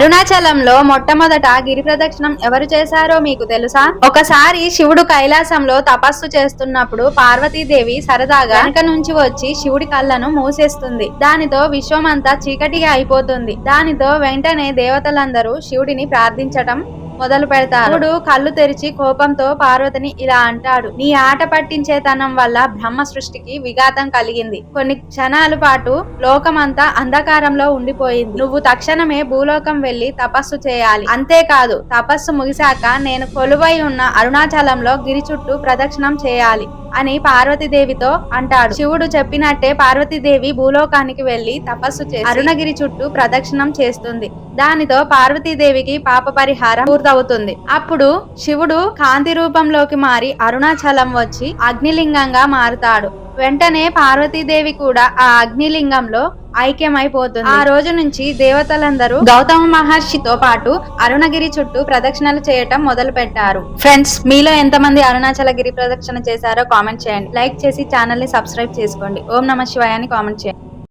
అరుణాచలంలో మొట్టమొదట గిరి ప్రదక్షిణం ఎవరు చేశారో మీకు తెలుసా? ఒకసారి శివుడు కైలాసంలో తపస్సు చేస్తున్నప్పుడు పార్వతీదేవి సరదాగా వెనక నుంచి వచ్చి శివుడి కళ్ళను మూసేస్తుంది. దానితో విశ్వమంతా చీకటిగా అయిపోతుంది. దానితో వెంటనే దేవతలందరూ శివుడిని ప్రార్థించటం మొదలు పెడతారు అప్పుడు కళ్ళు తెరిచి కోపంతో పార్వతిని ఇలా అంటాడు నీ ఆట పట్టించేతనం వల్ల బ్రహ్మ సృష్టికి విఘాతం కలిగింది. కొన్ని క్షణాల పాటు లోకమంతా అంధకారంలో ఉండిపోయింది. నువ్వు తక్షణమే భూలోకం వెళ్ళి తపస్సు చేయాలి. అంతేకాదు తపస్సు ముగిశాక నేను కొలువై ఉన్న అరుణాచలంలో గిరి చుట్టూ ప్రదక్షిణం చేయాలి. అని పార్వతీదేవితో అంటాడు. శివుడు చెప్పినట్టే పార్వతీదేవి భూలోకానికి వెళ్ళి తపస్సు చేసి అరుణగిరి చుట్టూ ప్రదక్షిణం చేస్తుంది. దానితో పార్వతీదేవికి పాప పరిహారం పూర్తవుతుంది. అప్పుడు శివుడు కాంతి రూపంలోకి మారి అరుణాచలం వచ్చి అగ్నిలింగంగా మారుతాడు. వెంటనే పార్వతీదేవి కూడా ఆ అగ్నిలింగంలో ఐక్యమైపోతుంది. ఆ రోజు నుంచి దేవతలందరూ గౌతమ మహర్షితో పాటు అరుణగిరి చుట్టూ ప్రదక్షిణలు చేయటం మొదలు పెట్టారు ఫ్రెండ్స్ మీలో ఎంతమంది అరుణాచల గిరి ప్రదక్షిణ చేశారో కామెంట్ చేయండి. లైక్ చేసి ఛానల్ని సబ్స్క్రైబ్ చేసుకోండి. ఓం నమ శివాయ అని కామెంట్ చేయండి.